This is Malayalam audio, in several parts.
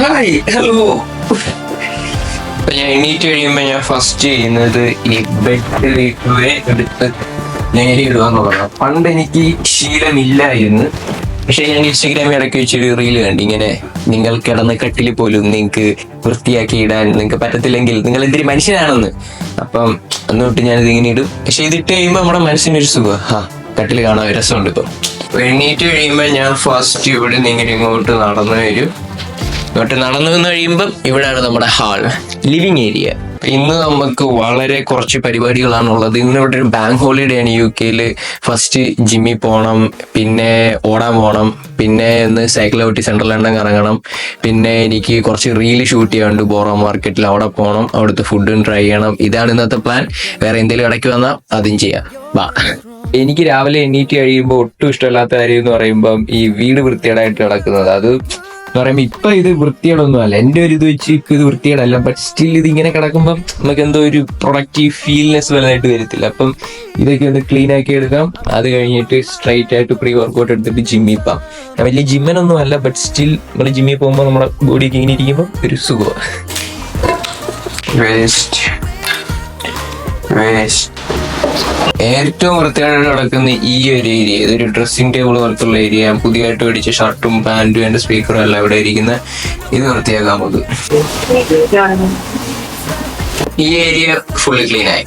ഹായ് ഹലോ ഞാൻ എണീറ്റ് കഴിയുമ്പോൾ ഞാൻ ഫസ്റ്റ് ചെയ്യുന്നത് ഈ ബെഡ് എടുത്ത് നേരെ ഇടുക എന്നുള്ളതാണ് പണ്ട് എനിക്ക് ശീലമില്ലായിരുന്നു. പക്ഷെ ഞാൻ ഇൻസ്റ്റഗ്രാമിൽ ഇടയ്ക്ക് വെച്ചൊരു റീൽ കണ്ടു. ഇങ്ങനെ നിങ്ങൾ കിടന്ന കട്ടിൽ പോലും നിങ്ങൾക്ക് വൃത്തിയാക്കി ഇടാൻ നിങ്ങൾക്ക് പറ്റത്തില്ലെങ്കിൽ നിങ്ങൾ എന്തൊരു മനുഷ്യനാണെന്ന്. അപ്പം അന്ന് തൊട്ട് ഞാനിത് ഇങ്ങനെ ഇടും. പക്ഷെ ഇതിട്ട് കഴിയുമ്പോൾ നമ്മുടെ മനസ്സിനൊരു സുഖം. ആ കട്ടിൽ കാണാൻ രസമുണ്ട് ഇപ്പം. എണീറ്റ് കഴിയുമ്പോൾ ഞാൻ ഫസ്റ്റ് ഇവിടെ നിന്ന് ഇങ്ങനെ ഇങ്ങോട്ട് നടന്നു വരും. ഇങ്ങോട്ട് നടന്നു വന്ന് കഴിയുമ്പം ഇവിടെയാണ് നമ്മുടെ ഹാൾ ലിവിങ് ഏരിയ. ഇന്ന് നമുക്ക് വളരെ കുറച്ച് പരിപാടികളാണ് ഉള്ളത് ഇന്ന് ഇവിടെ ഒരു ബാങ്ക് ഹോളിഡേ ആണ് യു കെയിൽ ഫസ്റ്റ് ജിമ്മിൽ പോകണം പിന്നെ ഓടാൻ പോകണം പിന്നെ ഒന്ന് സൈക്കിൾ ഔട്ടി സെൻട്രൽ ലണ്ടൻ കറങ്ങണം പിന്നെ എനിക്ക് കുറച്ച് റീൽ ഷൂട്ട് ചെയ്യാണ്ട് ബോറ മാർക്കറ്റിൽ അവിടെ പോകണം അവിടുത്തെ ഫുഡും ട്രൈ ചെയ്യണം. ഇതാണ് ഇന്നത്തെ പ്ലാൻ വേറെ എന്തെങ്കിലും ഇടയ്ക്ക് വന്നാൽ അതും ചെയ്യാം. വാ എനിക്ക് രാവിലെ എണീറ്റ് കഴിയുമ്പോൾ ഒട്ടും ഇഷ്ടമില്ലാത്ത കാര്യം എന്ന് പറയുമ്പം ഈ വീട് വൃത്തികേടായിട്ട് കിടക്കുന്നത്. അത് പറയുമ്പോ ഇപ്പൊ ഇത് വൃത്തികേടൊന്നും അല്ല. എന്റെ ഒരു ഇത് വെച്ച് ഇത് വൃത്തികേടല്ല. ബട്ട് സ്റ്റിൽ ഇത് ഇങ്ങനെ കിടക്കുമ്പോൾ നമുക്ക് എന്തോ ഒരു പ്രൊഡക്റ്റീവ് ഫീൽനെസ് വലുതായിട്ട് വരത്തില്ല. അപ്പം ഇതൊക്കെ ഒന്ന് ക്ലീൻ ആക്കി എടുക്കാം. അത് കഴിഞ്ഞിട്ട് സ്ട്രൈറ്റ് ആയിട്ട് പ്രീ വർക്കൗട്ട് എടുത്തിട്ട് ജിമ്മിൽ പോകാം ഞാൻ വലിയ ജിമ്മനൊന്നും അല്ല ബട്ട് സ്റ്റിൽ നമ്മൾ ജിമ്മിൽ പോകുമ്പോൾ നമ്മുടെ ബോഡിയൊക്കെ ഇങ്ങനെ ഇരിക്കുമ്പോൾ ഒരു സുഖമാണ് വേസ്റ്റ് വേസ്റ്റ് ഏറ്റവും വൃത്തിയായിട്ട് നടക്കുന്ന ഈ ഒരു ഏരിയ ഇതൊരു ഡ്രസ്സിംഗ് ടേബിൾ പോലത്തുള്ള ഏരിയ പുതിയതായിട്ട് മേടിച്ച ഷർട്ടും പാന്റും എന്റെ സ്പീക്കറും എല്ലാം ഇവിടെ ഇരിക്കുന്ന. ഇത് വൃത്തിയാക്കാൻ നമുക്ക് ഈ ഏരിയ ഫുള്ളി ക്ലീൻ ആയി.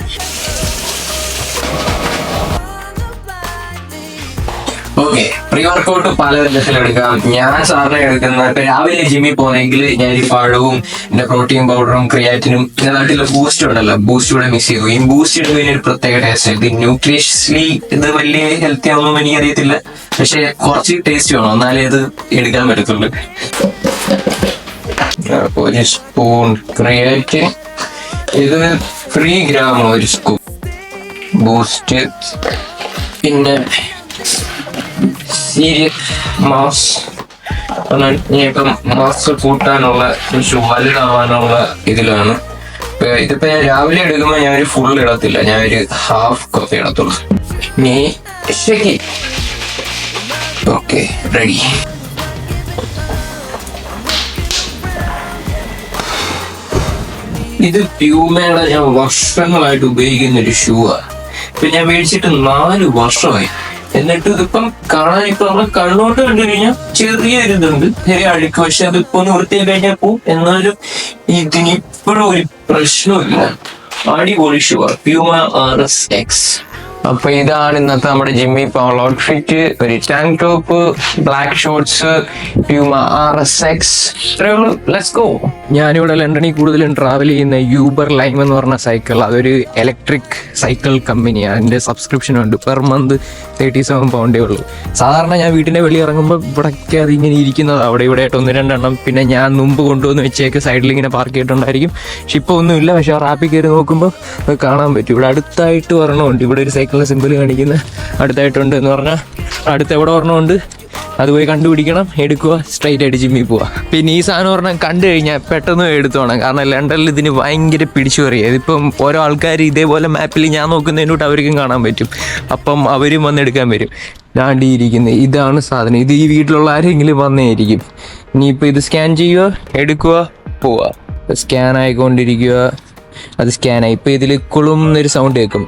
പ്രീ വർക്കൗട്ട് പല എടുക്കാം. ഞാൻ സാറിനെ എടുക്കുന്ന ഇപ്പൊ രാവിലെ ജിമ്മിൽ പോകുന്നെങ്കിൽ ഞാൻ ഈ പഴവും എന്റെ പ്രോട്ടീൻ പൗഡറും ക്രിയാറ്റിനും എന്റെ നാട്ടിലെ ബൂസ്റ്റ് ഉണ്ടല്ലോ. ബൂസ്റ്റ് കൂടെ മിക്സ് ചെയ്തു. ഈ ബൂസ്റ്റ് ഇടുന്നതിന് ഒരു പ്രത്യേക ടേസ്റ്റ് ഇത് ന്യൂട്രീഷ്യസ്ലി ഇത് വലിയ ഹെൽത്തി ആവുമെന്ന് എനിക്ക് അറിയത്തില്ല പക്ഷെ കുറച്ച് ടേസ്റ്റ് വേണം. എന്നാലേ ഇത് എടുക്കാൻ പറ്റത്തുള്ളൂ. ഒരു സ്പൂൺ ക്രിയാറ്റിൻ ഇത് ത്രീ ഗ്രാം ഒരു സ്കൂപ്പ് ബൂസ്റ്റ് പിന്നെ സീരിയസ് മാസ് ഇനിയിപ്പം മാസ് കൂട്ടാനുള്ള കുറച്ച് വലുതാവാനുള്ള ഇതിലാണ്. ഇതിപ്പോ ഞാൻ രാവിലെ എടുക്കുമ്പോൾ ഞാൻ ഒരു ഫുൾ ഇടത്തില്ല. ഞാൻ ഒരു ഹാഫ് കപ്പ് ഇടത്തുള്ളൂ നീ ഓക്കെ റെഡി ഇത് പ്യൂമയുടെ ഞാൻ വർഷങ്ങളായിട്ട് ഉപയോഗിക്കുന്ന ഒരു ഷൂ ആ. ഇപ്പൊ ഞാൻ മേടിച്ചിട്ട് നാല് വർഷമായി. എന്നിട്ട് ഇതിപ്പം കാണാൻ ഇപ്പൊ നമ്മൾ കണ്ണോട്ട് കണ്ടു കഴിഞ്ഞാൽ ചെറിയൊരു ഇതുണ്ട് ചെറിയ അഴുക്ക് പക്ഷെ അതിപ്പോ ഒന്ന് വൃത്തിയായി കഴിഞ്ഞാൽ പോവും. എന്നാലും ഇതിനിപ്പോഴും ഒരു പ്രശ്നമില്ല അടിപൊളി sure Puma R S X അപ്പൊ ഇതാണ് ഇന്നത്തെ നമ്മുടെ ജിമ്മി പോകാനുള്ള ഔട്ട്ഫിറ്റ് ഒരു tank top black shorts Puma R S X let's go ഞാനിവിടെ ലണ്ടനിൽ കൂടുതലും ട്രാവൽ ചെയ്യുന്ന യൂബർ ലൈം എന്ന് പറഞ്ഞ സൈക്കിൾ അതൊരു ഇലക്ട്രിക് സൈക്കിൾ കമ്പനിയാണ് അതിന്റെ സബ്സ്ക്രിപ്ഷൻ ഉണ്ട്. പെർ മന്ത് തേർട്ടി സെവൻ പൗണ്ടേ ഉള്ളൂ. സാധാരണ ഞാൻ വീട്ടിന്റെ വെളി ഇറങ്ങുമ്പോൾ ഇവിടെയൊക്കെ അത് ഇങ്ങനെ ഇരിക്കുന്നത്. അവിടെ ഇവിടെ ആയിട്ട് ഒന്ന് രണ്ടെണ്ണം. പിന്നെ ഞാൻ മുമ്പ് കൊണ്ടുവന്ന് വെച്ചേക്ക് സൈഡിൽ ഇങ്ങനെ പാർക്ക് ചെയ്തിട്ടുണ്ടായിരിക്കും. പക്ഷെ ഇപ്പോൾ ഒന്നുമില്ല. പക്ഷെ ആ റാപ്പിൽ കയറി നോക്കുമ്പോൾ കാണാൻ പറ്റും. ഇവിടെ അടുത്തായിട്ട് ഒരെണ്ണമുണ്ട് ഇവിടെ ഒരു സൈക്കിളിന്റെ സിമ്പിൾ കാണിക്കുന്ന അടുത്തായിട്ടുണ്ട് എന്ന് പറഞ്ഞാൽ അടുത്ത് എവിടെ ഒരെണ്ണമുണ്ട്? അത് പോയി കണ്ടുപിടിക്കണം എടുക്കുക സ്ട്രൈറ്റ് ആയിട്ട് ജിമ്മിൽ പോവുക പിന്നെ ഈ സാധനം പറഞ്ഞാൽ കണ്ടു കഴിഞ്ഞാൽ പെട്ടെന്ന് എടുത്തു എടുത്തോണം കാരണം ലണ്ടനിൽ ഇതിന് ഭയങ്കര പിടിച്ചു പറയുക ഇതിപ്പം ഓരോ ആൾക്കാർ ഇതേപോലെ മാപ്പിൽ ഞാൻ നോക്കുന്നതിനോട്ട് അവർക്കും കാണാൻ പറ്റും. അപ്പം അവരും വന്ന് എടുക്കാൻ വരും. ദാണ്ടി ഇരിക്കുന്നത് ഇതാണ് സാധനം. ഇത് ഈ വീട്ടിലുള്ള ആരെങ്കിലും വന്നേയിരിക്കും. ഇനിയിപ്പോൾ ഇത് സ്കാൻ ചെയ്യുക എടുക്കുക പോവുക. സ്കാൻ ആയിക്കൊണ്ടിരിക്കുക. അത് സ്കാനായി ഇപ്പോൾ ഇതിൽ കുളും എന്നൊരു സൗണ്ട് കേൾക്കും.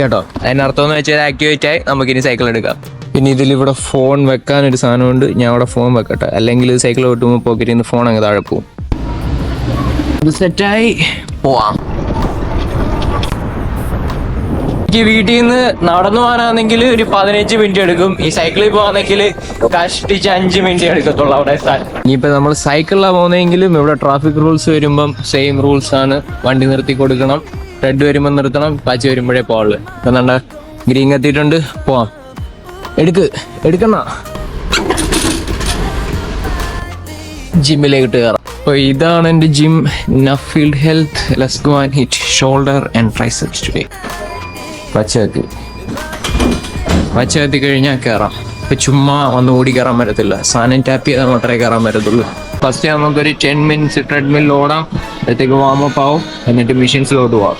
കേട്ടോ. അതിനർത്ഥം എന്ന് വെച്ചാൽ ആക്ടിവേറ്റ് ആയി നമുക്ക് ഇനി സൈക്കിൾ എടുക്കാം. പിന്നെ ഇതിൽ ഇവിടെ ഫോൺ വെക്കാൻ ഒരു സാധനം ഉണ്ട് ഞാൻ അവിടെ ഫോൺ വെക്കട്ടെ. അല്ലെങ്കിൽ സൈക്കിൾ ഓട്ടുമ്പോൾ പോക്കറ്റിൽ നിന്ന് ഫോൺ അങ്ങ് താഴെ പോവും. ഇത് സെറ്റായി പോവാം. എനിക്ക് വീട്ടിൽ നിന്ന് നടന്നു പോകാനാണെങ്കിൽ ഒരു പതിനഞ്ച് മിനിറ്റ് എടുക്കും. ഈ സൈക്കിളിൽ പോകാന്നെങ്കിൽ കഷ്ടിച്ച് അഞ്ച് മിനിറ്റ് എടുക്കത്തുള്ളൂ അവിടെ എത്താൻ. ഇനിയിപ്പോൾ നമ്മൾ സൈക്കിളിലാണ് പോകുന്നതെങ്കിലും ഇവിടെ ട്രാഫിക് റൂൾസ് വരുമ്പം സെയിം റൂൾസ് ആണ്. വണ്ടി നിർത്തി കൊടുക്കണം. റെഡ് വരുമ്പോൾ നിർത്തണം പച്ച വരുമ്പോഴേ പോവുള്ളൂ. എന്താ ഗ്രീൻ കത്തിയിട്ടുണ്ട്. പോവാം. എടുക്ക് എടുക്കണ ജിമ്മിലേക്ക് കയറാം അപ്പോൾ ഇതാണ് എന്റെ gym Nuffield health let's go and hit shoulder and triceps today പച്ചകത്തി പച്ചകത്തി കഴിഞ്ഞാൽ കയറാം ഇപ്പം ചുമ്മാ വന്ന് ഓടി കയറാൻ പറ്റത്തില്ല. സാധനം ടാപ്പ് ചെയ്താൽ മാത്രമേ കയറാൻ പറ്റത്തുള്ളൂ. ഫസ്റ്റ് നമുക്കൊരു ടെൻ മിനിറ്റ്സ് ട്രെഡ്മിൽ ഓടാം. അപ്പോഴത്തേക്ക് വാമപ്പ് ആവും. എന്നിട്ട് മെഷീൻസിലോട്ട് പോവാം.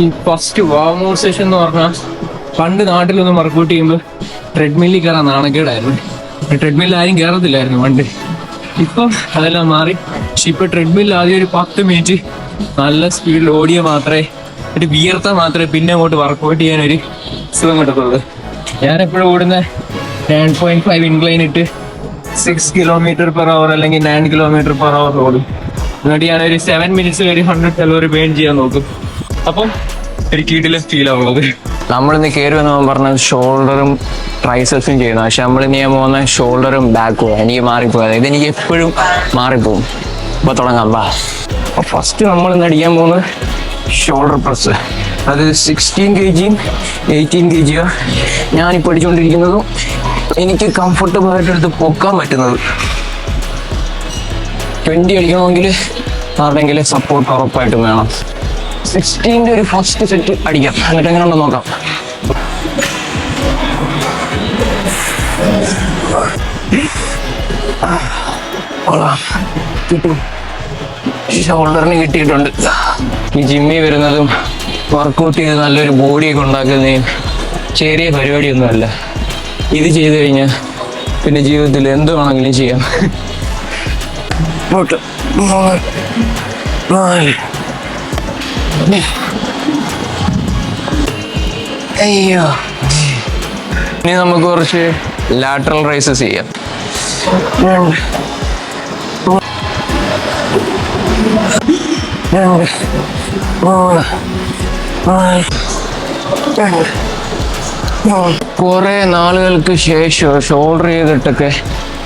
ഈ ഫസ്റ്റ് വാം ഔട്ട് സെഷൻ എന്ന് പറഞ്ഞാൽ പണ്ട് നാട്ടിലൊന്ന് വർക്കൗട്ട് ചെയ്യുമ്പോൾ ട്രെഡ്മില്ലിൽ കയറാൻ നാണക്കേടായിരുന്നു. ട്രെഡ്മില്ലിൽ ആരും കയറത്തില്ലായിരുന്നു പണ്ട്. ഇപ്പം അതെല്ലാം മാറി. പക്ഷെ ഇപ്പൊ ട്രെഡ്മില്ലിൽ ആദ്യം ഒരു പത്ത് മിനിറ്റ് നല്ല സ്പീഡിൽ ഓടിയ മാത്രമേ ഒരു വിയർത്താൽ മാത്രമേ പിന്നെ അങ്ങോട്ട് വർക്കൗട്ട് ചെയ്യാൻ ഒരു സുഖം കിട്ടത്തുള്ളൂ. ഞാൻ എപ്പോഴും ഓടുന്ന നയൻ പോയിന്റ് ഫൈവ് ഇൻക്ലൈൻ ഇട്ട് സിക്സ് കിലോമീറ്റർ പെർ അവർ അല്ലെങ്കിൽ നയൻ കിലോമീറ്റർ പെർ അവർ ഓടും എന്നിട്ട് ഞാൻ ഒരു സെവൻ മിനിറ്റ്സിൽ ഒരു ഹൺഡ്രഡ് കലോറി ബേൺ ചെയ്യാൻ നോക്കും. അപ്പം ഒരു കീട്ടിലെ ഫീൽ ആവുള്ളത് നമ്മളിന്ന് കയറുമെന്ന് വന്നവൻ പറഞ്ഞത് ഷോൾഡറും ട്രൈസെപ്സും ചെയ്യുന്നു പക്ഷെ നമ്മൾ ഇനി ഞാൻ പോകുന്ന ഷോൾഡറും ബാക്കും എനിക്ക് മാറിപ്പോയത് ഇതെനിക്ക് എപ്പോഴും മാറിപ്പോകും ഇപ്പൊ തുടങ്ങാം വാ. ഫസ്റ്റ് നമ്മൾ ഇന്ന് അടിക്കാൻ പോകുന്നത് ഷോൾഡർ പ്രസ് അത് സിക്സ്റ്റീൻ കെ ജിയും എയ്റ്റീൻ കെ ജിയോ ഞാനിപ്പോൾ അടിച്ചുകൊണ്ടിരിക്കുന്നതും എനിക്ക് കംഫർട്ടബിൾ ആയിട്ട് എടുത്ത് പൊക്കാൻ പറ്റുന്നത്. ട്വന്റി അടിക്കണമെങ്കിൽ ആരുടെങ്കിലും സപ്പോർട്ട് ഉറപ്പായിട്ടും വേണം. സിക്സ്റ്റീന്റെ ഒരു ഫസ്റ്റ് സെറ്റ് അടിക്കാം. എന്നിട്ട് എങ്ങനെ ഉണ്ടോ നോക്കാം. കിട്ടും ഷോൾഡറിന് കിട്ടിയിട്ടുണ്ട്. ഈ ജിമ്മി വരുന്നതും വർക്കൗട്ട് ചെയ്ത് നല്ലൊരു ബോഡിയൊക്കെ ഉണ്ടാക്കുന്നതിന് ചെറിയ പരിപാടിയൊന്നുമല്ല. ഇത് ചെയ്തു കഴിഞ്ഞാൽ പിന്നെ ജീവിതത്തിൽ എന്ത് വേണമെങ്കിലും ചെയ്യാം. ഇങ്ങോട്ട് മൂന്ന്. നാല്. അയ്യോ. ഇനി നമുക്ക് കുറച്ച് ലാറ്ററൽ റൈസസ് ചെയ്യാം. രണ്ട്. രണ്ട്. മൂന്ന്. കുറെ നാളുകൾക്ക് ശേഷം ഷോൾഡർ ചെയ്തിട്ടൊക്കെ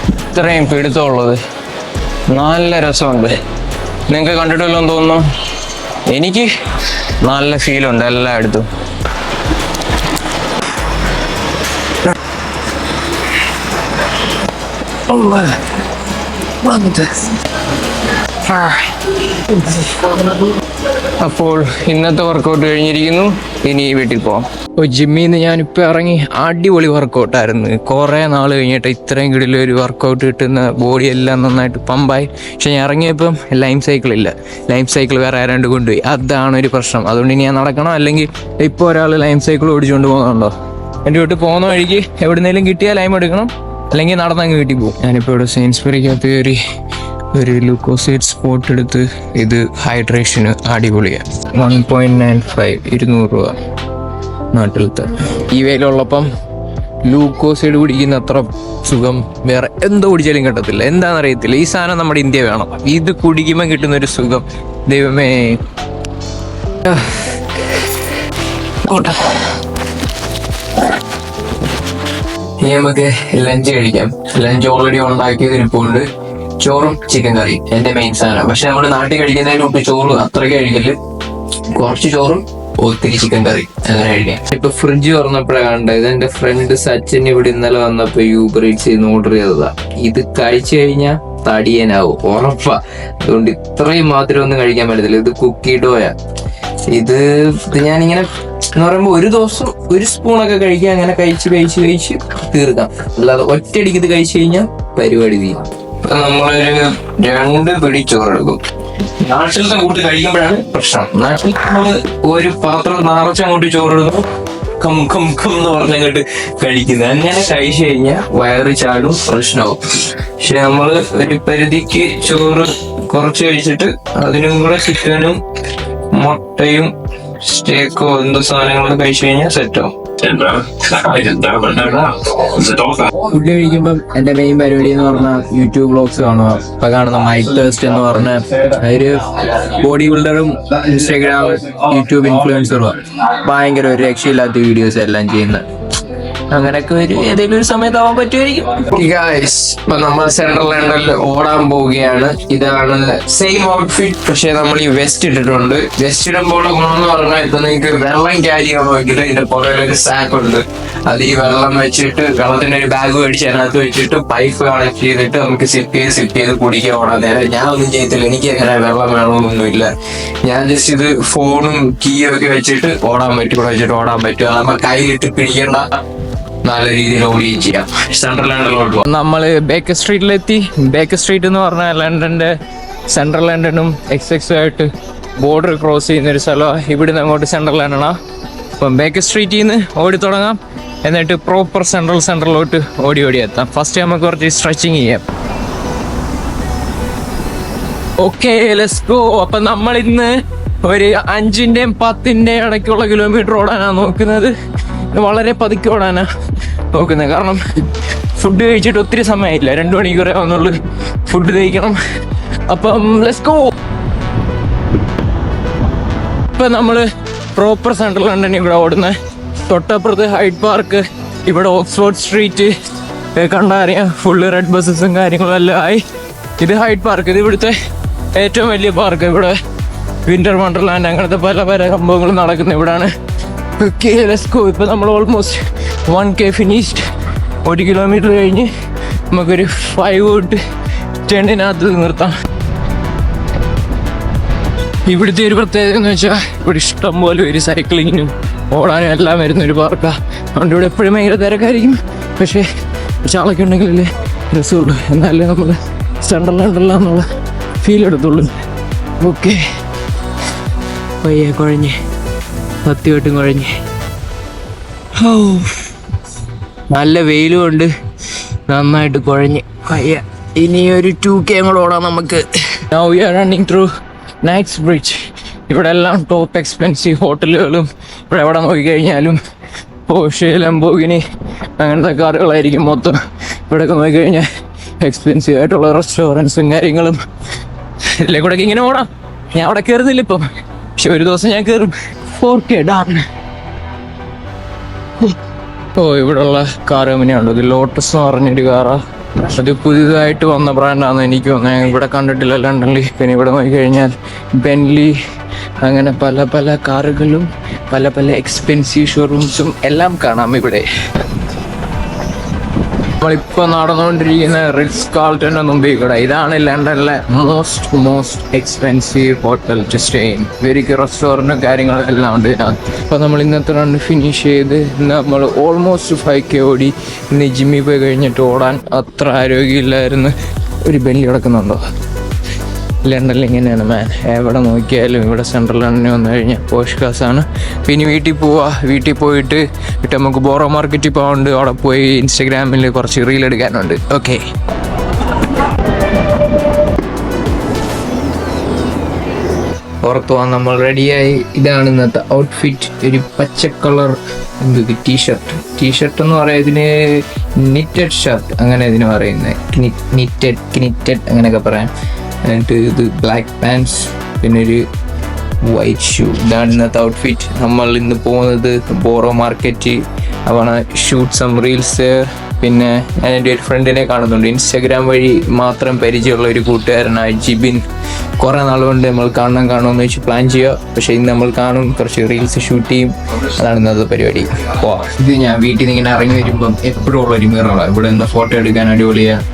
ഇത്രയും പിടുത്തമുള്ളത്. നല്ല രസമുണ്ട്. നിങ്ങൾക്ക് കണ്ടിട്ടില്ലെന്ന് തോന്നുന്നു? എനിക്ക് നല്ല ഫീലുണ്ട് എല്ലായിടത്തും. ഒമ്പത് പത്ത് ആ. അപ്പോൾ ഇന്നത്തെ വർക്കൗട്ട് കഴിഞ്ഞിരിക്കുന്നു. ഇനി വീട്ടിൽ പോവാം. ഓ ജിമ്മിൽ നിന്ന് ഞാനിപ്പോൾ ഇറങ്ങി അടിപൊളി വർക്കൗട്ടായിരുന്നു കുറേ നാൾ കഴിഞ്ഞിട്ട് ഇത്രയും കിടിലൊരു ഒരു വർക്കൗട്ട് കിട്ടുന്ന ബോഡി എല്ലാം നന്നായിട്ട് പമ്പായി പക്ഷെ ഞാൻ ഇറങ്ങിയപ്പം ലൈം സൈക്കിൾ ഇല്ല. ലൈം സൈക്കിൾ വേറെ ആരാണ്ട് കൊണ്ടുപോയി. അതാണ് ഒരു പ്രശ്നം. അതുകൊണ്ട് ഇനി ഞാൻ നടക്കണോ? അല്ലെങ്കിൽ ഇപ്പോൾ ഒരാൾ ലൈം സൈക്കിൾ ഓടിച്ചുകൊണ്ട് പോകുന്നുണ്ടോ? എന്റെ വീട്ടിൽ പോകുന്ന വഴിക്ക് എവിടുന്നേലും കിട്ടിയാൽ ലൈം എടുക്കണം. അല്ലെങ്കിൽ നടന്നങ്ങ് വീട്ടിൽ പോകും. ഞാനിപ്പോൾ ഇവിടെ സെയിൻസ്ബറിക്കകത്ത് കയറി ഒരു ലുക്കോസൈഡ് സ്പോട്ട് എടുത്ത് ഇത് ഹൈഡ്രേഷന് അടിപൊളിയാണ് വൺ പോയിന്റ് നയൻ ഫൈവ് ഇരുന്നൂറ് രൂപ നാട്ടിലത്തെ. ഈ വെയിലുള്ളപ്പം ലൂക്കോസൈഡ് കുടിക്കുന്ന അത്ര സുഖം വേറെ എന്തോ കുടിച്ചാലും കിട്ടത്തില്ല. എന്താണെന്ന് അറിയത്തില്ല ഈ സാധനം നമ്മുടെ ഇന്ത്യ വേണം. ഇത് കുടിക്കുമ്പോൾ കിട്ടുന്ന ഒരു സുഖം. ദൈവമേ. നമുക്ക് ലഞ്ച് കഴിക്കാം. ലഞ്ച് ഓൾറെഡി ഉണ്ടാക്കിയത് ഇരിപ്പുണ്ട് ചോറും ചിക്കൻ കറിയും എന്റെ മെയിൻ സാധനം പക്ഷെ നമ്മൾ നാട്ടിൽ കഴിക്കുന്നതിന് മുമ്പ് ചോറ് അത്രയ്ക്ക് കഴിക്കൽ കുറച്ച് ചോറും ഒത്തിരി ചിക്കൻ കറി. അങ്ങനെ കഴിക്കാം. ഇപ്പൊ ഫ്രിഡ്ജ് തുറന്നപ്പോഴാണ് കണ്ടത്. എന്റെ ഫ്രണ്ട് സച്ചിൻ ഇവിടെ ഇന്നലെ വന്നപ്പോ യൂബർ ഈറ്റ്സ് ചെയ്യുന്ന ഓർഡർ ചെയ്തതാ. ഇത് കഴിച്ചു കഴിഞ്ഞാൽ തടിയനാവും. ഉറപ്പാ. അതുകൊണ്ട് ഇത്രയും മാത്രം ഒന്നും കഴിക്കാൻ പറ്റത്തില്ല. ഇത് കുക്കി ഡോയ ഇത് ഇത് ഞാനിങ്ങനെ എന്ന് പറയുമ്പോ ഒരു ദിവസം ഒരു സ്പൂണൊക്കെ കഴിക്കുക. അങ്ങനെ കഴിച്ച് കഴിച്ച് കഴിച്ച് തീർക്കാം. അല്ലാതെ ഒറ്റയടിക്ക് ഇത് കഴിച്ചു കഴിഞ്ഞാൽ പരിപാടി തീരും. ഇപ്പൊ നമ്മളൊരു രണ്ട് പിടി ചോറെടുക്കും നാട്ടിലത്തെ കൂട്ട് കഴിക്കുമ്പോഴാണ് പ്രശ്നം. നാട്ടിൽ നമ്മൾ ഒരു പാത്രം നിറച്ച് അങ്ങോട്ട് ചോറെടുക്കും. കം കം കം എന്ന് പറഞ്ഞങ്ങോട്ട് കഴിക്കുന്നത്. അങ്ങനെ കഴിച്ചു കഴിഞ്ഞാൽ വയറ് ചാടും പ്രശ്നമാവും പക്ഷെ നമ്മൾ ഒരു പരിധിക്ക് ചോറ് കുറച്ച് കഴിച്ചിട്ട് അതിനും കൂടെ ചിക്കനും മുട്ടയും സ്റ്റേക്കോ എന്തോ സാധനങ്ങളും കഴിച്ചു കഴിഞ്ഞാൽ സെറ്റാവും ഫുഡ് കഴിക്കുമ്പോൾ എന്റെ മെയിൻ പരിപാടി എന്ന് പറഞ്ഞാൽ യൂട്യൂബ് ബ്ലോഗ്സ് കാണുക. ഇപ്പൊ കാണുന്ന മൈക്ക് ടേസ്റ്റ് എന്ന് പറഞ്ഞ ഒരു ബോഡി ബിൽഡറും ഇൻസ്റ്റാഗ്രാം യൂട്യൂബ് ഇൻഫ്ലുവൻസറും ഭയങ്കര ഒരു രക്ഷയില്ലാത്ത വീഡിയോസ് എല്ലാം ചെയ്യുന്നത് അങ്ങനെയൊക്കെ ഒരു ഏതെങ്കിലും ഒരു സമയത്ത് ആവാൻ പറ്റുമായിരിക്കും നമ്മൾ സെൻട്രൽ ലണ്ടനിൽ ഓടാൻ പോവുകയാണ്. ഇതാണ് സെയിം ഔട്ട്ഫിറ്റ് പക്ഷെ നമ്മൾ ഈ വെസ്റ്റ് ഇട്ടിട്ടുണ്ട്. വെസ്റ്റ് ഇടുമ്പോൾ ഗുണമെന്ന് പറഞ്ഞാൽ ഇപ്പൊ നിങ്ങൾക്ക് വെള്ളം ക്യാരി ചെയ്യണമെങ്കിൽ ഇതിന്റെ പുറകിലൊരു സാക്ക് ഉണ്ട്. അത് ഈ വെള്ളം വെച്ചിട്ട് വെള്ളത്തിന്റെ ഒരു ബാഗ് മേടിച്ച് അതിനകത്ത് വെച്ചിട്ട് പൈപ്പ് കണക്ട് ചെയ്തിട്ട് നമുക്ക് സിപ്പ് ചെയ്ത് സിപ്പ് ചെയ്ത് കുടിക്കാൻ ഓടാൻ നേരം. ഞാൻ ഒന്നും ചെയ്യത്തില്ല എനിക്ക് അങ്ങനെ വെള്ളം വേണമെന്നൊന്നുമില്ല. ഞാൻ ജസ്റ്റ് ഇത് ഫോണും കീയൊക്കെ വെച്ചിട്ട് ഓടാൻ പറ്റും വെച്ചിട്ട് ഓടാൻ പറ്റും. നമ്മൾ കയ്യിലിട്ട് പിടിക്കേണ്ട നല്ല രീതിയിൽ ഓടുകയും ചെയ്യാം. സെൻട്രൽ നമ്മൾ ബേക്കർ സ്ട്രീറ്റിലെത്തി ബേക്കർ സ്ട്രീറ്റ് എന്ന് പറഞ്ഞാൽ ലണ്ടന്റെ സെൻട്രൽ ലണ്ടനും എക്സ് ആയിട്ട് ബോർഡർ ക്രോസ് ചെയ്യുന്ന ഒരു സ്ഥലമാണ് ഇവിടുന്ന് അങ്ങോട്ട് സെൻട്രൽ ലണ്ടനാണ് അപ്പം ബേക്കർ സ്ട്രീറ്റിൽ നിന്ന് ഓടി തുടങ്ങാം. എന്നിട്ട് പ്രോപ്പർ സെൻട്രൽ സെൻട്രലിലോട്ട് ഓടി ഓടി എത്താം. ഫസ്റ്റ് നമുക്ക് കുറച്ച് സ്ട്രെച്ചിങ് ചെയ്യാം. ഓക്കെ ലെറ്റ്സ് ഗോ അപ്പം നമ്മൾ ഇന്ന് ഒരു അഞ്ചിന്റെയും പത്തിന്റെയും ഇടയ്ക്കുള്ള കിലോമീറ്റർ ഓടാനാണ് നോക്കുന്നത്. വളരെ പതുക്കെ ഓടാനാ നോക്കുന്നത്. കാരണം ഫുഡ് കഴിച്ചിട്ട് ഒത്തിരി സമയമായില്ല. രണ്ടു മണിക്കൂറേ വന്നുള്ളൂ ഫുഡ് കഴിക്കണം. അപ്പം ലെറ്റ്സ് ഗോ ഇപ്പൊ നമ്മൾ പ്രോപ്പർ സെൻട്രൽ ലണ്ടനിൽ ഇവിടെ ഓടുന്നത് തൊട്ടപ്പുറത്ത് ഹൈഡ് പാർക്ക് ഇവിടെ ഓക്സ്ഫോർഡ് സ്ട്രീറ്റ് കണ്ടറിയാം. ഫുള്ള് റെഡ് ബസ്സസും കാര്യങ്ങളും എല്ലാം ആയി. ഇത് ഹൈഡ് പാർക്ക് ഇത് ഇവിടുത്തെ ഏറ്റവും വലിയ പാർക്ക് ഇവിടെ വിന്റർ വണ്ടർലാൻഡ് അങ്ങനത്തെ പല പല സംഭവങ്ങളും നടക്കുന്നത് ഇവിടാണ്. ഓക്കെ ലെസ്കോ ഇപ്പം നമ്മൾ ഓൾമോസ്റ്റ് വൺ കെ ഫിനിഷ്ഡ് ഒരു കിലോമീറ്റർ കഴിഞ്ഞ് നമുക്കൊരു ഫൈവ് ഔട്ട് ടെന്നിനകത്ത് നിർത്താം. ഇവിടുത്തെ ഒരു പ്രത്യേകത എന്ന് വെച്ചാൽ ഇവിടെ ഇഷ്ടം പോലെ ഒരു സൈക്ലിങ്ങിനും ഓടാനും എല്ലാം വരുന്ന ഒരു പാർക്കാണ് അതുകൊണ്ട് ഇവിടെ എപ്പോഴും ഭയങ്കര തിരക്കായിരിക്കും. പക്ഷേ ചാളൊക്കെ ഉണ്ടെങ്കിലല്ലേ രസമുള്ളൂ. എന്നാലേ നമ്മൾ സെൻട്രലുണ്ടല്ല എന്നുള്ള ഫീൽ എടുത്തുള്ളൂ. ഓക്കെ പയ്യെ കുഴഞ്ഞ്. പത്തിവട്ടും കുഴഞ്ഞ്. നല്ല വെയിലും ഉണ്ട്. നന്നായിട്ട് കുഴഞ്ഞ്. അയ്യ ഇനി ഒരു ടു കെ ഓടാം നമുക്ക്. Now we are running through Knightsbridge ഇവിടെ എല്ലാം ടോപ്പ് എക്സ്പെൻസീവ് ഹോട്ടലുകളും ഇവിടെ എവിടെ നോക്കിക്കഴിഞ്ഞാലും പോഷെ ലംബോഗിനി അങ്ങനത്തെ കാറുകളായിരിക്കും മൊത്തം. ഇവിടെയൊക്കെ നോക്കിക്കഴിഞ്ഞാൽ എക്സ്പെൻസീവ് ആയിട്ടുള്ള റെസ്റ്റോറന്റ്സും കാര്യങ്ങളും. ഇതിലെ ഇങ്ങനെ ഓടാം. ഞാൻ അവിടെ കയറുന്നില്ല ഇപ്പം. പക്ഷെ ഒരു ദിവസം ഞാൻ കയറും ഫോർ ഓ ഇവിടെയുള്ള കാർ കമ്പനിയുണ്ട് ഇത് ലോട്ടസ് എന്ന് പറഞ്ഞൊരു കാറാ. അത് പുതിയതായിട്ട് വന്ന ബ്രാൻഡാന്ന് എനിക്ക് തോന്നുന്നത് ഇവിടെ കണ്ടിട്ടില്ല ലണ്ടനിൽ പിന്നെ ഇവിടെ പോയി കഴിഞ്ഞാൽ ബെൻലി അങ്ങനെ പല പല കാറുകളും പല പല എക്സ്പെൻസീവ് ഷോറൂംസും എല്ലാം കാണാം ഇവിടെ. നമ്മളിപ്പോ നടന്നുകൊണ്ടിരിക്കുന്ന റിഡ്സ് കാൾട്ടന്റെ മുമ്പിൽ കൂടെ. ഇതാണ് ലണ്ടനിലെ most most expensive hotel to stay in റെസ്റ്റോറന്റും കാര്യങ്ങളും എല്ലാം ഉണ്ട് അപ്പൊ നമ്മൾ ഇന്നത്തെ റൺ ഫിനിഷ് ചെയ്ത് നമ്മൾ ഓൾമോസ്റ്റ് ഫൈവ് കെ ഓടി ഇന്ന് ജിമ്മിൽ പോയി കഴിഞ്ഞിട്ട് ഓടാൻ അത്ര ആരോഗ്യമില്ലായിരുന്നു. ഒരു ബെല്ലി കിടക്കുന്നുണ്ടോ? ലണ്ടനിൽ ഇങ്ങനെയാണ് മാൻ? എവിടെ നോക്കിയാലും ഇവിടെ സെൻട്രൽ ലണ്ടനിൽ വന്നു കഴിഞ്ഞാൽ പോഷ് ക്ലാസ്സാണ് പിന്നെ വീട്ടിൽ പോവാ. വീട്ടിൽ പോയിട്ട് ഇട്ട് നമുക്ക് ബോറോ മാർക്കറ്റിൽ പോകാണ്ട് അവിടെ പോയി ഇൻസ്റ്റഗ്രാമിൽ കുറച്ച് റീൽ എടുക്കാനുണ്ട്. ഓക്കെ പോകാൻ നമ്മൾ റെഡിയായി ഇതാണ് ഇന്നത്തെ ഔട്ട്ഫിറ്റ് ഒരു പച്ച കളർ ടീഷർട്ട് ടീഷർട്ട് എന്ന് പറയാം ഇതിന് നിറ്റഡ് ഷർട്ട് അങ്ങനെ ഇതിന് പറയുന്നത്. നിറ്റഡ് കിനിറ്റഡ് അങ്ങനെയൊക്കെ പറയാം. എന്നിട്ട് ഇത് ബ്ലാക്ക് പാൻസ് പിന്നെ ഒരു വൈറ്റ് ഷൂ ഇതാണ് ഇന്നത്തെ ഔട്ട്ഫിറ്റ് നമ്മൾ ഇന്ന് പോകുന്നത് ബോറോ മാർക്കറ്റ് അവിടെ ഷൂട്ട് സം റീൽസ് പിന്നെ ഞാൻ എന്റെ ഒരു ഫ്രണ്ടിനെ കാണുന്നുണ്ട്. ഇൻസ്റ്റാഗ്രാം വഴി മാത്രം പരിചയമുള്ള ഒരു കൂട്ടുകാരനായ ജിബിൻ. കുറേ നാൾ കൊണ്ട് നമ്മൾ കാണണം കാണുമെന്ന് വെച്ച് പ്ലാൻ ചെയ്യുക പക്ഷേ ഇന്ന് നമ്മൾ കാണും. കുറച്ച് റീൽസ് ഷൂട്ട് ചെയ്യും. അതാണ് ഇന്നത്തെ പരിപാടി. ഓ ഇത് ഞാൻ വീട്ടിൽ നിന്ന് ഇങ്ങനെ ഇറങ്ങി വരുമ്പം എപ്പോഴും ഉള്ള ഒരു മിററാണ് ഇവിടെ എന്താ ഫോട്ടോ എടുക്കാൻ അടിപൊളിയാണ്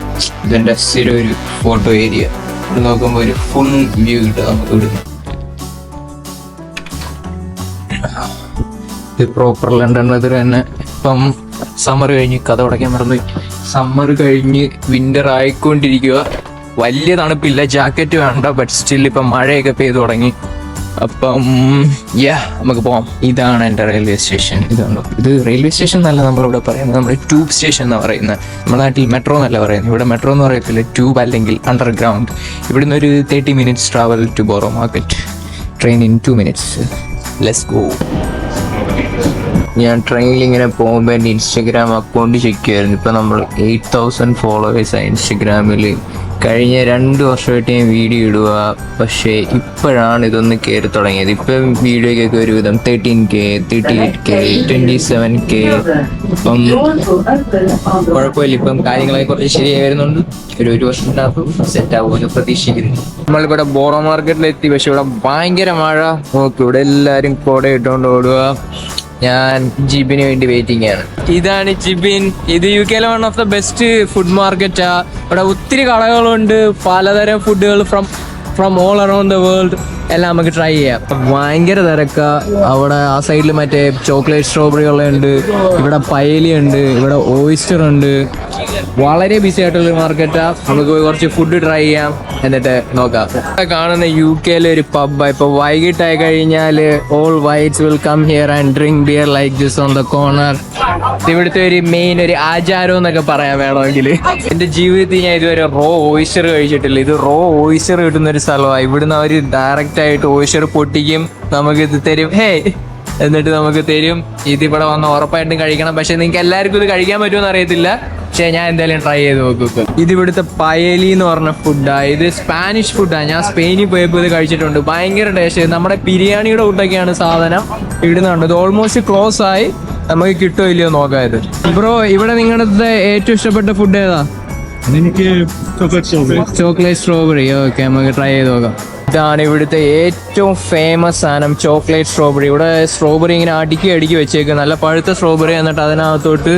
ഇതെന്റെ സ്ഥിരം ഒരു ഫോട്ടോ ഏരിയ ഇവിടെ നോക്കുമ്പോൾ ഒരു ഫുൾ വ്യൂ കിട്ടും നമുക്ക് ഇവിടുന്ന് ഇത് പ്രോപ്പർ ലണ്ടൻ വെതർ തന്നെ. ഇപ്പം സമ്മർ കഴിഞ്ഞ് കഥ ഉടക്കാൻ മറന്നു. സമ്മർ കഴിഞ്ഞ് വിന്റർ ആയിക്കൊണ്ടിരിക്കുക. വലിയ തണുപ്പില്ല ജാക്കറ്റ് വേണ്ട ബട്ട് സ്റ്റിൽ ഇപ്പം മഴയൊക്കെ പെയ്തു തുടങ്ങി. അപ്പം യാ നമുക്ക് പോവാം. ഇതാണ് എന്റെ റെയിൽവേ സ്റ്റേഷൻ ഇതുണ്ടോ ഇത് റെയിൽവേ സ്റ്റേഷൻ എന്നല്ല നമ്മളിവിടെ പറയുന്നത്. നമ്മുടെ ട്യൂബ് സ്റ്റേഷൻ എന്ന് പറയുന്നത്. നമ്മുടെ നാട്ടിൽ മെട്രോ എന്നല്ല പറയുന്നത്. ഇവിടെ മെട്രോ എന്ന് പറയത്തില്ല ട്യൂബ് അല്ലെങ്കിൽ അണ്ടർഗ്രൗണ്ട് ഇവിടുന്ന് ഒരു thirty minutes travel to Borough Market train in two minutes let's go ഞാൻ ട്രെയിനിൽ ഇങ്ങനെ പോകുമ്പോൾ എന്റെ ഇൻസ്റ്റഗ്രാം അക്കൗണ്ട് ചെക്ക് ചെയ്യുമായിരുന്നു ഇപ്പം നമ്മൾ എയ്റ്റ് തൗസൻഡ് ഫോളോവേഴ്സാണ് ഇൻസ്റ്റഗ്രാമിൽ കഴിഞ്ഞ രണ്ട് വർഷമായിട്ട് ഞാൻ വീഡിയോ ഇടുക പക്ഷേ ഇപ്പോഴാണ് ഇതൊന്ന് കയറി തുടങ്ങിയത്. ഇപ്പം വീഡിയോയ്ക്കൊക്കെ ഒരുവിധം thirteen K thirty eight K twenty seven K ഇപ്പം കുഴപ്പമില്ല. ഇപ്പം കാര്യങ്ങളൊക്കെ കുറച്ച് ശരിയായി വരുന്നുണ്ട്. ഒരു ഒരു വർഷത്തിനകത്ത് സെറ്റ് ആകുമെന്ന് പ്രതീക്ഷിക്കുന്നു. നമ്മളിവിടെ ബോറോ മാർക്കറ്റിലെത്തി. പക്ഷെ ഇവിടെ ഭയങ്കര മഴ. നോക്കി ഇവിടെ എല്ലാവരും കോട ഇട്ടുകൊണ്ട് ഓടുക ഞാൻ ജിബിന് വേണ്ടി വെയിറ്റിംഗ് ആണ്. ഇതാണ് ജിബിൻ. ഇത് യു കെയിലെ one of the best food മാർക്കറ്റാ ഇവിടെ ഒത്തിരി കടകളുണ്ട്. പലതരം ഫുഡുകൾ from from all around the world എല്ലാം നമുക്ക് ട്രൈ ചെയ്യാം. ഭയങ്കര തിരക്ക. അവിടെ ആ സൈഡിൽ മറ്റേ ചോക്ലേറ്റ് സ്ട്രോബെറി ഉള്ളതുണ്ട്. ഇവിടെ പയലി ഉണ്ട് ഇവിടെ ഓയിസ്റ്റർ ഉണ്ട്. വളരെ ബിസി ആയിട്ടുള്ള മാർക്കറ്റാ നമുക്ക് പോയി കുറച്ച് ഫുഡ് ട്രൈ ചെയ്യാം. എന്നിട്ട് നോക്കാം. കാണുന്ന യു കെയിലെ ഒരു പബ്ബ ഇപ്പൊ വൈകിട്ടായി കഴിഞ്ഞാൽ all whites will come here and drink beer like this on the corner ഇവിടുത്തെ ഒരു മെയിൻ ഒരു ആചാരം എന്നൊക്കെ പറയാൻ വേണമെങ്കിൽ എന്റെ ജീവിതത്തിൽ ഞാൻ ഇതുവരെ റോ ഓയിസ്റ്റർ കഴിച്ചിട്ടില്ല. ഇത് റോ ഓയിസ്റ്റർ കിട്ടുന്ന ഒരു സ്ഥലമാണ് ഇവിടുന്ന് അവർ ഡയറക്റ്റ് ആയിട്ട് ഓഷർ പൊട്ടിക്കും നമുക്ക് ഇത് തരും. ഹേ എന്നിട്ട് നമുക്ക് തരും. ഇത് ഇവിടെ വന്ന് ഉറപ്പായിട്ടും കഴിക്കണം. പക്ഷെ നിങ്ങൾക്ക് എല്ലാവർക്കും ഇത് കഴിക്കാൻ പറ്റുമെന്ന് അറിയത്തില്ല പക്ഷെ ഞാൻ എന്തായാലും ട്രൈ ചെയ്ത് നോക്കും ഇത് ഇവിടുത്തെ പയലി എന്ന് പറഞ്ഞ ഫുഡാ ഇത് സ്പാനിഷ് ഫുഡാ ഞാൻ സ്പെയിനിൽ പോയപ്പോൾ ഇത് കഴിച്ചിട്ടുണ്ട്. ഭയങ്കര ടേസ്റ്റ് നമ്മുടെ ബിരിയാണിയുടെ ഫുഡൊക്കെയാണ് സാധനം ഇടുന്നുണ്ട്. ഇത് ഓൾമോസ്റ്റ് ക്ലോസ് ആയി. നമുക്ക് കിട്ടുമോ ഇല്ലയോ നോക്കാം ഇത്. ബ്രോ ഇവിടെ നിങ്ങളുടെ ഏറ്റവും ഇഷ്ടപ്പെട്ട ഫുഡ് ഏതാ? എനിക്ക് ചോക്ലേറ്റ് സ്ട്രോബെറി ഓക്കെ നമുക്ക് ട്രൈ ചെയ്ത് നോക്കാം. ഇതാണ് ഇവിടുത്തെ ഏറ്റവും ഫേമസ് സാധനം ചോക്ലേറ്റ് സ്ട്രോബെറി ഇവിടെ സ്ട്രോബെറി ഇങ്ങനെ അടുക്കി അടുക്കി വെച്ചേക്കും നല്ല പഴുത്ത സ്ട്രോബെറി എന്നിട്ട് അതിനകത്തോട്ട്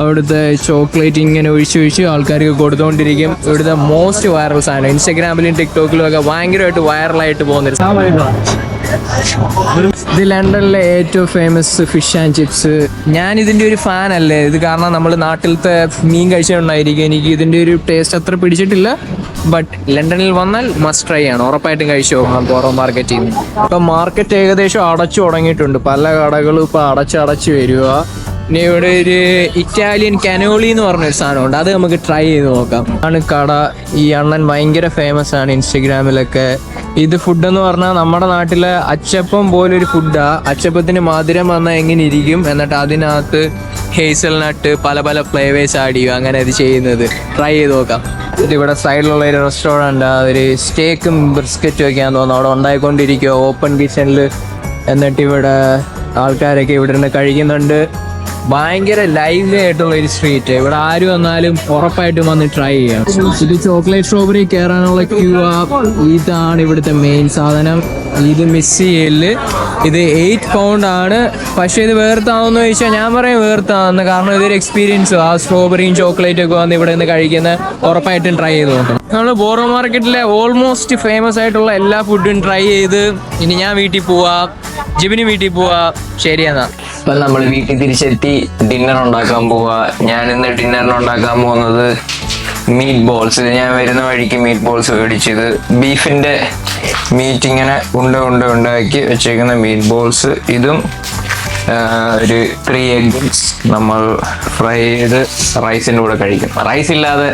അവിടുത്തെ ചോക്ലേറ്റ് ഇങ്ങനെ ഒഴിച്ച് ഒഴിച്ച് ആൾക്കാർക്ക് കൊടുത്തുകൊണ്ടിരിക്കും ഇവിടുത്തെ മോസ്റ്റ് വൈറൽ സാധനം. ഇൻസ്റ്റാഗ്രാമിലും ടിക്ടോക്കിലും ഒക്കെ ഭയങ്കരമായിട്ട് വൈറലായിട്ട് പോകുന്നൊരു ഇത് ലണ്ടനിലെ ഏറ്റവും ഫേമസ് ഫിഷ് ആൻഡ് ചിപ്സ് ഞാൻ ഇതിന്റെ ഒരു ഫാൻ അല്ലേ? ഇത് കാരണം നമ്മൾ നാട്ടിലത്തെ മീൻ കഴിച്ചിട്ടുണ്ടായിരിക്കും എനിക്ക് ഇതിന്റെ ഒരു ടേസ്റ്റ് അത്ര പിടിച്ചിട്ടില്ല. ബട്ട് ലണ്ടനിൽ വന്നാൽ മസ്റ്റ് ട്രൈ ആണ്. ഉറപ്പായിട്ടും കഴിച്ചു പോകണം ബോറോ മാർക്കറ്റിൽ നിന്ന്. ഇപ്പം മാർക്കറ്റ് ഏകദേശം അടച്ചു തുടങ്ങിയിട്ടുണ്ട്. പല കടകളും ഇപ്പം അടച്ച് അടച്ച് വരിക ഇനി ഇവിടെ ഒരു ഇറ്റാലിയൻ കനോളി എന്ന് പറഞ്ഞൊരു സാധനമുണ്ട് അത് നമുക്ക് ട്രൈ ചെയ്ത് നോക്കാം. ആണ് കട. ഈ അണ്ണൻ ഭയങ്കര ഫേമസ് ആണ് ഇൻസ്റ്റഗ്രാമിലൊക്കെ. ഇത് ഫുഡ് എന്ന് പറഞ്ഞാൽ നമ്മുടെ നാട്ടിലെ അച്ചപ്പം പോലൊരു ഫുഡാ അച്ചപ്പത്തിന് മധുരം വന്നാൽ എങ്ങനെ ഇരിക്കും? എന്നിട്ട് അതിനകത്ത് ഹേസൽ നട്ട് പല പല ഫ്ലേവേഴ്സ് ആഡ് ചെയ്യും അങ്ങനെ ഇത് ചെയ്യുന്നത്. ട്രൈ ചെയ്ത് നോക്കാം. ഇതിവിടെ സൈഡിലുള്ള ഒരു റെസ്റ്റോറന്റ് ഒരു സ്റ്റേക്കും ബിസ്ക്കറ്റും ആണെന്ന് തോന്നുന്നു. അവിടെ ഉണ്ടായിക്കൊണ്ടിരിക്കുക ഓപ്പൺ കിച്ചണിൽ എന്നിട്ട് ഇവിടെ ആൾക്കാരൊക്കെ ഇവിടെ നിന്ന് കഴിക്കുന്നുണ്ട്. ഭയങ്കര ലൈവ്ലി ആയിട്ടുള്ള ഒരു സ്ട്രീറ്റ് ഇവിടെ ആര് വന്നാലും ഉറപ്പായിട്ടും വന്ന് ട്രൈ ചെയ്യാം ഇത് ചോക്ലേറ്റ് സ്ട്രോബെറി കയറാനുള്ള ക്യൂ ആ ഇതാണ് ഇവിടുത്തെ മെയിൻ സാധനം. ഇത് മിസ് ചെയ്യൽ. ഇത് എയ്റ്റ് പൗണ്ട് ആണ്. പക്ഷേ ഇത് വേർത്താവുന്ന ചോദിച്ചാൽ ഞാൻ പറയും വേർത്താവുന്ന. കാരണം ഇതൊരു എക്സ്പീരിയൻസ് ആ സ്ട്രോബെറിയും ചോക്ലേറ്റും ഒക്കെ വന്ന് ഇവിടെ നിന്ന് കഴിക്കുന്ന ഉറപ്പായിട്ടും ട്രൈ ചെയ്ത് നോക്കണം. നമ്മൾ ബോറോ മാർക്കറ്റിലെ ഓൾമോസ്റ്റ് ഫേമസ് ആയിട്ടുള്ള എല്ലാ ഫുഡും ട്രൈ ചെയ്ത് ഇനി ഞാൻ വീട്ടിൽ പോവാ. ജിബിന് വീട്ടിൽ പോവാ. ശരിയെന്നാ ഇപ്പൊ നമ്മൾ വീട്ടിൽ തിരിച്ചെത്തി ഡിന്നർ ഉണ്ടാക്കാൻ പോവാ. ഞാൻ ഇന്ന് ഡിന്നറിന് ഉണ്ടാക്കാൻ പോകുന്നത് മീറ്റ് ബോൾസ് ഞാൻ വരുന്ന വഴിക്ക് മീറ്റ് ബോൾസ് മേടിച്ചത്. ബീഫിന്റെ മീറ്റ് ഇങ്ങനെ ഉണ്ട ഉണ്ട ഉണ്ടാക്കി വെച്ചേക്കുന്ന മീറ്റ് ബോൾസ് ഇതും ഒരു ത്രീ എഗ്സ് നമ്മൾ ഫ്രൈ ചെയ്ത് റൈസിന്റെ കൂടെ കഴിക്കും. റൈസ് ഇല്ലാതെ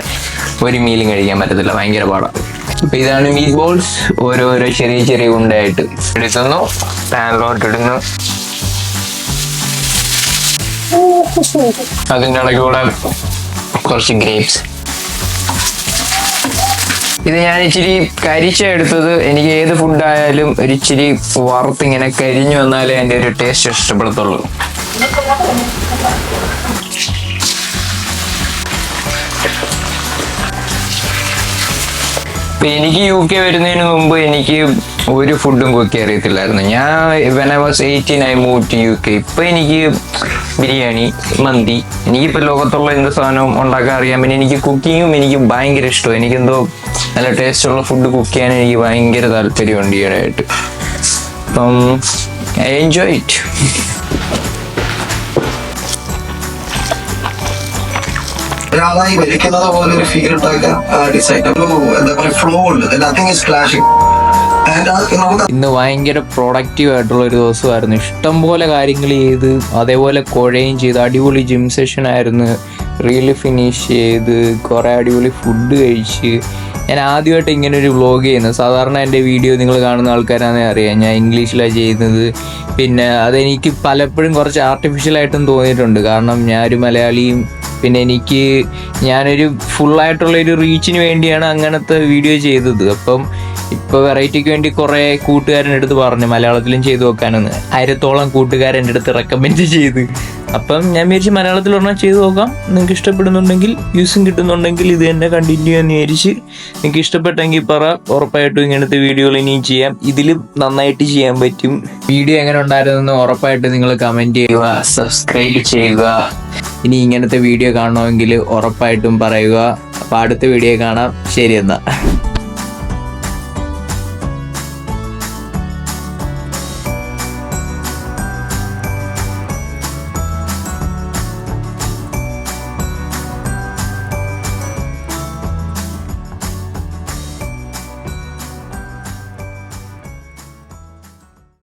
ഒരു മീലും കഴിക്കാൻ പറ്റത്തില്ല. ഭയങ്കര പാടാണ് അപ്പൊ ഇതാണ് മീറ്റ് ബോൾസ് ഓരോരോ ചെറിയ ചെറിയ ഉണ്ടയായിട്ട് എടുക്കുന്നു. പാനിലോട്ട് ഇടുന്നു അതിന്റെ ഇടയ്ക്ക് കൂടെ കുറച്ച് ഗ്രേപ്സ് ഇത് ഞാൻ ഇച്ചിരി കരിച്ച എടുത്തത് എനിക്ക് ഏത് ഫുഡായാലും ഒരു ഇച്ചിരി വറുത്ത് ഇങ്ങനെ കരിഞ്ഞു വന്നാലേ എന്റെ ഒരു ടേസ്റ്റ് ഇഷ്ടപ്പെടത്തുള്ളൂ. ഇപ്പൊ എനിക്ക് യു കെ വരുന്നതിന് മുമ്പ് എനിക്ക് ഒരു ഫുഡും കുക്ക് അറിയത്തില്ലായിരുന്നു. ഞാൻ when I was eighteen I move to U K ഇപ്പൊ എനിക്ക് ബിരിയാണി മന്തി എനിക്കിപ്പോൾ ലോകത്തുള്ള എന്ത് സാധനവും ഉണ്ടാക്കാൻ അറിയാം പിന്നെ എനിക്ക് കുക്കിങ്ങും എനിക്ക് ഭയങ്കര ഇഷ്ടമാണ് എനിക്കെന്തോ നല്ല ടേസ്റ്റുള്ള ഫുഡ് കുക്ക് ചെയ്യാൻ എനിക്ക് ഭയങ്കര താല്പര്യമുണ്ട് ഈയിടെയായിട്ട്. അപ്പം ഐ എൻജോയ് ഇറ്റ് ഒരാളായി വലിക്കുന്നത് പോലെ ഒരു ഫീൽ ഉണ്ടാക്കുക പറയുക ഫ്ലോ ഉണ്ട്. നത്തിങ് ഇന്ന് ഭയങ്കര പ്രൊഡക്റ്റീവ് ആയിട്ടുള്ള ഒരു ദിവസമായിരുന്നു. ഇഷ്ടംപോലെ കാര്യങ്ങൾ ചെയ്ത് അതേപോലെ കുഴയും ചെയ്ത് അടിപൊളി ജിം സെഷൻ ആയിരുന്നു. റീൽ ഫിനിഷ് ചെയ്ത് കുറേ അടിപൊളി ഫുഡ് കഴിച്ച്. ഞാൻ ആദ്യമായിട്ട് ഇങ്ങനെ ഒരു വ്ളോഗ് ചെയ്യുന്നത്. സാധാരണ എന്റെ വീഡിയോ നിങ്ങൾ കാണുന്ന ആൾക്കാരാണെന്ന് അറിയാം. ഞാൻ ഇംഗ്ലീഷിലാണ് ചെയ്യുന്നത്. പിന്നെ അതെനിക്ക് പലപ്പോഴും കുറച്ച് ആർട്ടിഫിഷ്യലായിട്ടും തോന്നിയിട്ടുണ്ട്. കാരണം ഞാനൊരു മലയാളിയും പിന്നെ എനിക്ക് ഞാനൊരു ഫുള്ളായിട്ടുള്ള ഒരു റീച്ചിന് വേണ്ടിയാണ് അങ്ങനത്തെ വീഡിയോ ചെയ്തത്. അപ്പം ഇപ്പോൾ വെറൈറ്റിക്ക് വേണ്ടി കുറേ കൂട്ടുകാരന്റെ അടുത്ത് പറഞ്ഞു മലയാളത്തിലും ചെയ്തു നോക്കാനെന്ന്. ആയിരത്തോളം കൂട്ടുകാരന്റെ അടുത്ത് റെക്കമെൻഡ് ചെയ്ത്. അപ്പം ഞാൻ വിചാരിച്ച് മലയാളത്തിൽ ഒരെണ്ണം ചെയ്തു നോക്കാം. നിങ്ങൾക്ക് ഇഷ്ടപ്പെടുന്നുണ്ടെങ്കിൽ വ്യൂസും കിട്ടുന്നുണ്ടെങ്കിൽ ഇത് തന്നെ കണ്ടിന്യൂ എന്ന് വിചാരിച്ച് നിങ്ങൾക്ക് ഇഷ്ടപ്പെട്ടെങ്കിൽ പറ. ഉറപ്പായിട്ടും ഇങ്ങനത്തെ വീഡിയോകൾ ഇനിയും ചെയ്യാം. ഇതിലും നന്നായിട്ട് ചെയ്യാൻ പറ്റും. വീഡിയോ എങ്ങനെ ഉണ്ടായിരുന്നെന്ന് ഉറപ്പായിട്ട് നിങ്ങൾ കമന്റ് ചെയ്യുക സബ്സ്ക്രൈബ് ചെയ്യുക. ഇനി ഇങ്ങനത്തെ വീഡിയോ കാണണമെങ്കിൽ ഉറപ്പായിട്ടും പറയുക. അപ്പോൾ അടുത്ത വീഡിയോ കാണാം. ശരി എന്നാ.